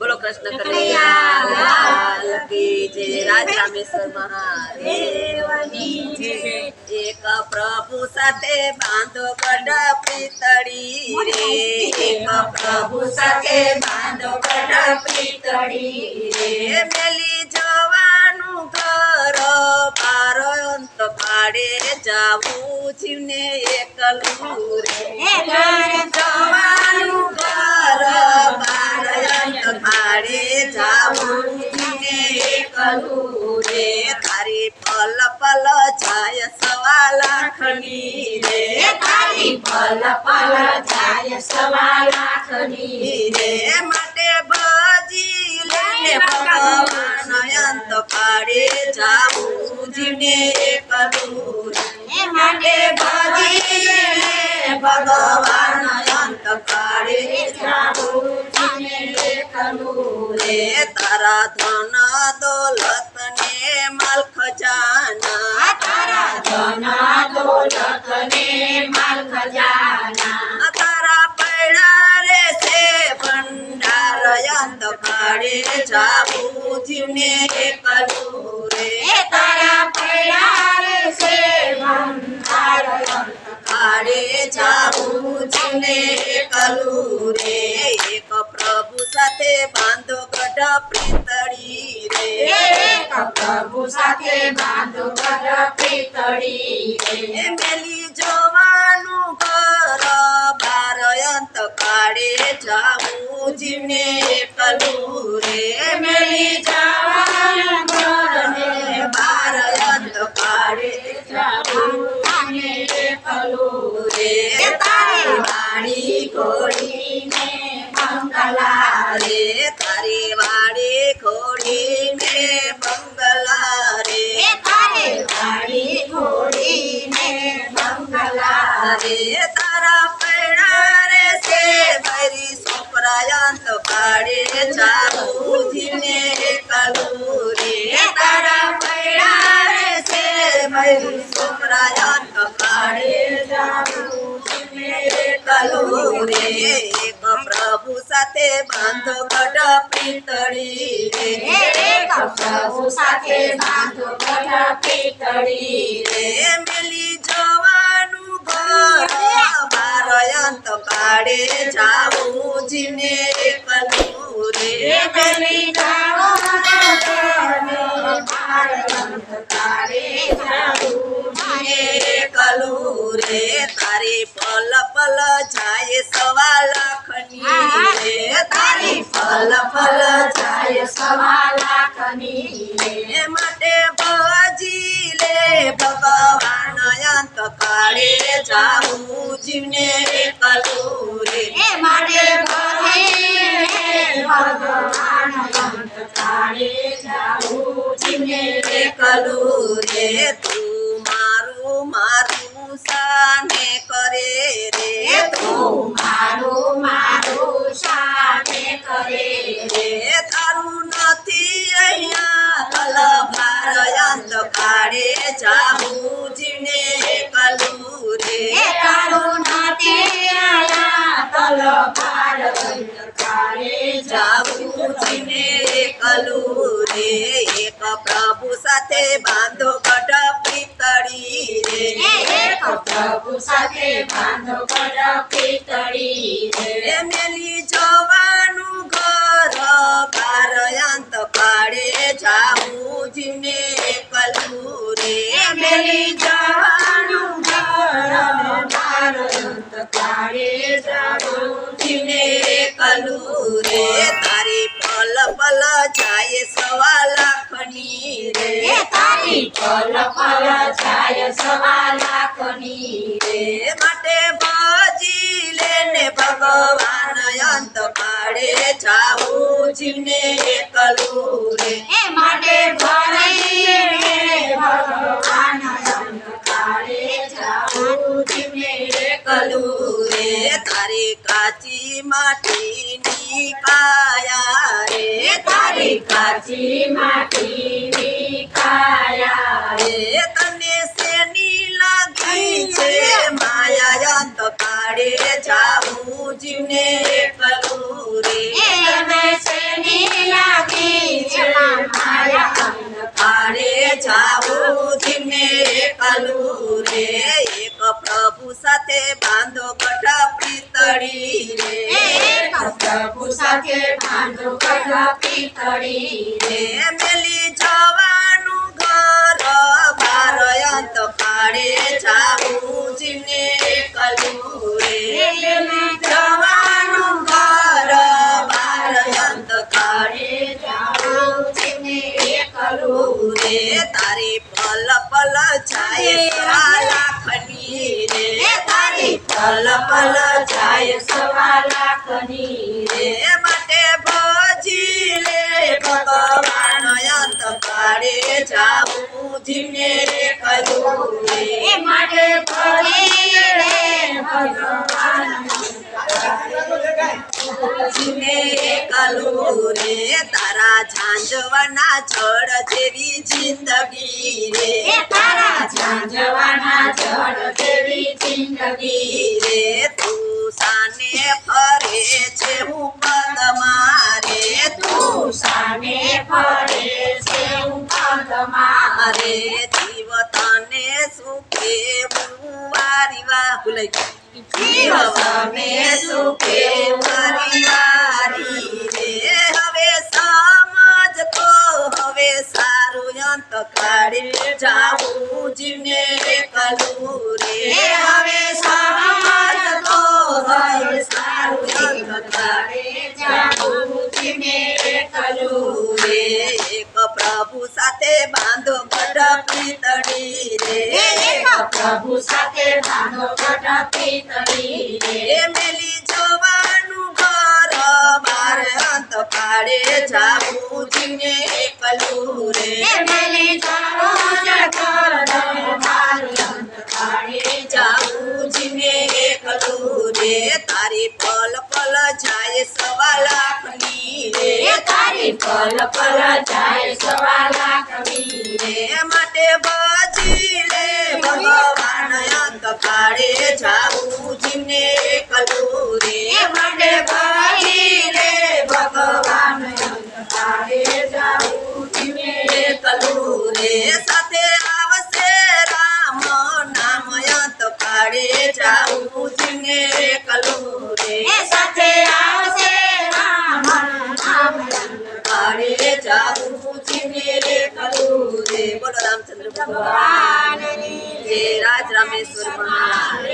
બોલો કૃષ્ણ કનૈયા જય રાજ રામેશ્વર મહાદેવની જય. એક પ્રભુ સાથે બાંધો ગઢ પ્રીતળી રે. એક પ્રભુ સાથે બાંધો ગઢ પ્રીતળી રે. મેલી જવાનું ઘર પાર અંત પાડે જાવું જીવને એકલું રે. પાડે જાવું કરું રે તારી પલ પલ જાય સવા લાખની રે. તારી પલ પલ જાય સવા લાખની રે. માટે ભજી લેને ભગવાન અંત પાડે જીવને એકલું રે માટે ભજી લે ભગવાન તારા ધન દોલત ને માલ ખજાના તારા ધન દોલત ને માલ ખજાના. જીવને એકલું રે એક પ્રભુ સાથે બાંધો ગઢ પ્રીતળી રે. એક પ્રભુ સાથે બાંધો ગઢ પ્રીતળી રે. મેલી જોવાનું ઘર બાર અંત કાળે જાવું જીવને એકલું રે. મેલી જવાનું ઘરને બાર અંત કાળે જાવું અને એકલું રે તારી વાણી ઘોડીને મંગલા રે તારી વાડી ખોડીને બંગલા રે તારે વાળી ઘોડીને મંગલા રે રે પ્રભુ સાથે બાંધો ગઢ પીતળી રે. પ્રભુ સાથે બાંધો ગઢ પીતળી રે. મેલી જવાનું ઘર બાર અંત પાડે જાવું જીને એકલું રે. મેલી તારી પલ પલ જાય સવા લાખની તારી પલ પલ જાય સવા લાખની માટે ભજી લે ભગવાન અંત કાળે જાવું જીવને એકલું રે માટે માટે લે ભગવાન અંત કાળે જાવું જીવને એકલું રે તું મારું મારું સાને કરે રે તું મારું મારું સાથે કરે રે. તારે જાવું જીને એકલું રે એક પ્રભુ સાથે બાંધો ગઢ પિતળી રે. એક પ્રભુ સાથે બાંધો કડ પિતળી રે. મેલી જવાનું એકલું રે તારી પલ પલ જાય સવા લાખની રે. તારી પલ પલ જાય સવા લાખની રે. માટે ભજી લેને ભગવાન અંત કાળે જાવું જીવને એકલું રે. એ માટે ભરે ભગવાન અંત તારે જાવું જીને એકલું રે તારી કાચી માટીની કાયા રે તારી કાચી માટીની કાયા રે તને સેની લાગી છે? માયા અંત પાડે જાઉં જીવને કરું રે. તને સેની લાગી છે? માયા અંત રે જાઉં ધીમે એકલું રે. એક પ્રભુ સાથે બાંધો કઠા પીતળી રે. એક પ્રભુ સાથે બાંધો કઠા પીતળી રે. મેલી જવાનું ઘર બાર અંત કાઢે જાઉં જીને એકલું રે. મેલી જવાનું રે તારી પલ પલ જાય સવા લાખની રે તારી પલ પલ જાય સવા લાખની રે માટે ભજી લે ભગવાન અંત કાળે જાવું રે કરું. રે માટે ભજી રે ભગવાન જીને કલું રે તારા ઝાંઝવાના જળ જેવી જિંદગી રે. તારા ઝાંઝવાના જળ જેવી જિંદગી રે તું સાને ફરે છે હું પદ મારે. તું સાને ફરે છે પદમાં મારે. જીવ તને સુખે હું વારી વા ભૂલાઈ જીવ સુખે વારી વારી રે હવે સમજતો હવે સારું અંત કાઢી જાવું જીવને કલું રે હવે સમજતો હવે સારું અંત કાઢે જાવું જીવને કલું રે એક પ્રભુ સાથે બાંધો ગઢ પીતળી રે. પ્રભુ સાથે બાંધો ગઢ પીતળી રે. મેલી જોવાનું ઘર બાર અંત પાડે જાવું જીને એકલું રે. મેલી જાઓ જગર મારી અંતકાળે જાવું જીને એકલું રે. તારી પલ પલ જાય સવા લાખની તારી પલ પલ જાય સવાલા કમીને માટે લે ભગવાન અંત કાળે જાવું જીને એકલું રે માટે રે ભગવાન અંતકાળે જાવું જીવે એકલું રે રામચંદ્ર ભગવાન જય રાજ રામેશ્વર મહારાજ